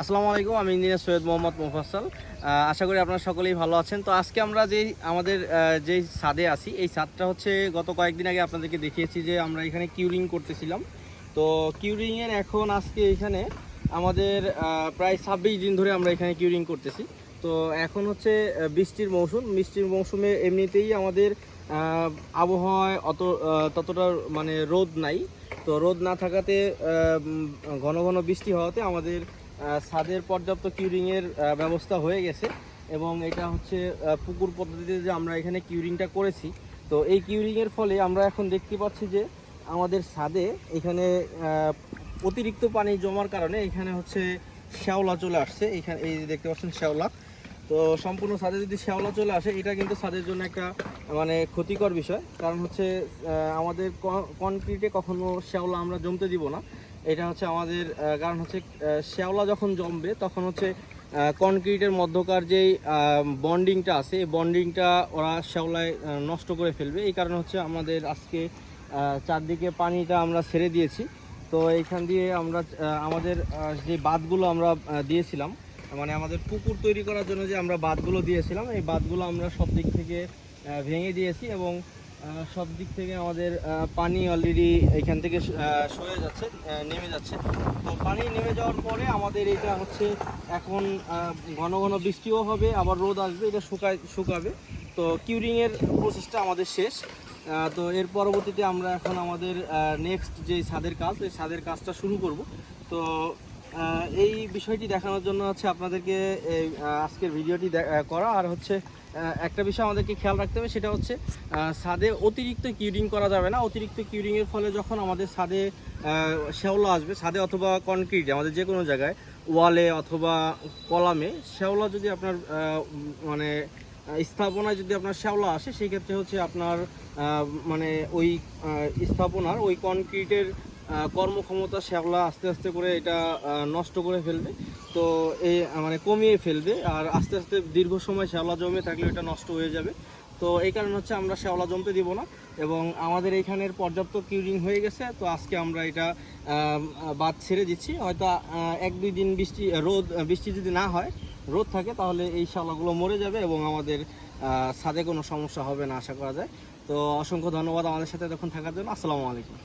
আসসালামু আলাইকুম, আমি ইঞ্জিনিয়ার সৈয়দ মোহাম্মদ মোফাসল আশা করি আপনারা সকলেই ভালো আছেন। তো আজকে আমরা যে আমাদের যে ছাদে আছি, এই ছাদটা হচ্ছে গত কয়েকদিন আগে আপনাদেরকে দেখিয়েছি যে আমরা এখানে কিউরিং করতেছিলাম। তো কিউরিংয়ের এখন আজকে এখানে আমাদের প্রায় ছাব্বিশ দিন ধরে আমরা এখানে কিউরিং করতেছি। তো এখন হচ্ছে বৃষ্টির মৌসুম। বৃষ্টির মৌসুমে এমনিতেই আমাদের আবহাওয়ায় অত ততটা মানে রোদ নাই। তো রোদ না থাকাতে ঘন ঘন বৃষ্টি হওয়াতে আমাদের ছাদের পর্যাপ্ত কিউরিংয়ের ব্যবস্থা হয়ে গেছে এবং এটা হচ্ছে পুকুর পদ্ধতিতে যে আমরা এখানে কিউরিংটা করেছি। তো এই কিউরিংয়ের ফলে আমরা এখন দেখতে পাচ্ছি যে আমাদের ছাদে এখানে অতিরিক্ত পানি জমার কারণে এখানে হচ্ছে শ্যাওলা চলে আসছে। এখানে, এই যে দেখতে পাচ্ছেন শ্যাওলা। তো সম্পূর্ণ ছাদে যদি শ্যাওলা চলে আসে, এটা কিন্তু ছাদের জন্য একটা মানে ক্ষতিকর বিষয়। কারণ হচ্ছে আমাদের কনক্রিটে কখনো শ্যাওলা আমরা জমতে দিব না। এটা হচ্ছে আমাদের কারণ হচ্ছে শ্যাওলা যখন জমবে, তখন হচ্ছে কনক্রিটের মধ্যকার যেই বন্ডিংটা আছে, এই বন্ডিংটা ওরা শ্যাওলায় নষ্ট করে ফেলবে। এই কারণে হচ্ছে আমাদের আজকে চারদিকে পানিটা আমরা ছেড়ে দিয়েছি। তো এইখান দিয়ে আমরা আমাদের যে বাঁধগুলো আমরা দিয়েছিলাম মানে আমাদের পুকুর তৈরি করার জন্য যে আমরা বাঁধগুলো দিয়েছিলাম, এই বাঁধগুলো আমরা সব দিক থেকে ভেঙে দিয়েছি এবং সব দিক থেকে আমাদের পানি অলরেডি এখান থেকে স- আহ, সরে যাচ্ছে নেমে যাচ্ছে। তো পানি নেমে যাওয়ার পরে আমাদের এটা হচ্ছে এখন ঘন ঘন বৃষ্টিও হবে আবার রোদ আসবে এটা শুকায় শুকাবে। তো কিউরিংয়ের প্রসেসটা আমাদের শেষ। তো এর পরবর্তীতে আমরা এখন আমাদের নেক্সট যে ছাদের কাজ এই ছাদের কাজটা শুরু করব। তো এই বিষয়টি দেখানোর জন্য হচ্ছে আপনাদেরকে আজকের ভিডিওটি করা আর হচ্ছে একটা বিষয় আমাদেরকে খেয়াল রাখতে হবে, সেটা হচ্ছে ছাদে অতিরিক্ত কিউরিং করা যাবে না। অতিরিক্ত কিউরিংয়ের ফলে যখন আমাদের ছাদে শ্যাওলা আসবে, ছাদে অথবা কনক্রিটে আমাদের যে কোনো জায়গায় ওয়ালে অথবা কলামে, শ্যাওলা যদি আপনার মানে স্থাপনায় যদি আপনার শ্যাওলা আসে সেই ক্ষেত্রে হচ্ছে আপনার মানে ওই স্থাপনার, ওই কনক্রিটের কর্মক্ষমতা শ্যাওলা আস্তে আস্তে করে এটা নষ্ট করে ফেলবে। তো এই মানে কমিয়ে ফেলবে, আর আস্তে আস্তে দীর্ঘ সময় শ্যাওলা জমে থাকলে এটা নষ্ট হয়ে যাবে। তো এই কারণে হচ্ছে আমরা শ্যাওলা জমতে দিব না, এবং আমাদের এইখানের পর্যাপ্ত কিউরিং হয়ে গেছে, তো আজকে আমরা এটা বাদ ছেড়ে দিচ্ছি। হয়তো এক দুই দিন বৃষ্টি, রোদ, বৃষ্টি যদি না হয়, রোদ থাকে, তাহলে এই শ্যাওলাগুলো মরে যাবে এবং আমাদের ছাদে কোনো সমস্যা হবে না, আশা করা যায়। তো অসংখ্য ধন্যবাদ আমাদের সাথে তখন থাকার জন্য। আসসালামু আলাইকুম।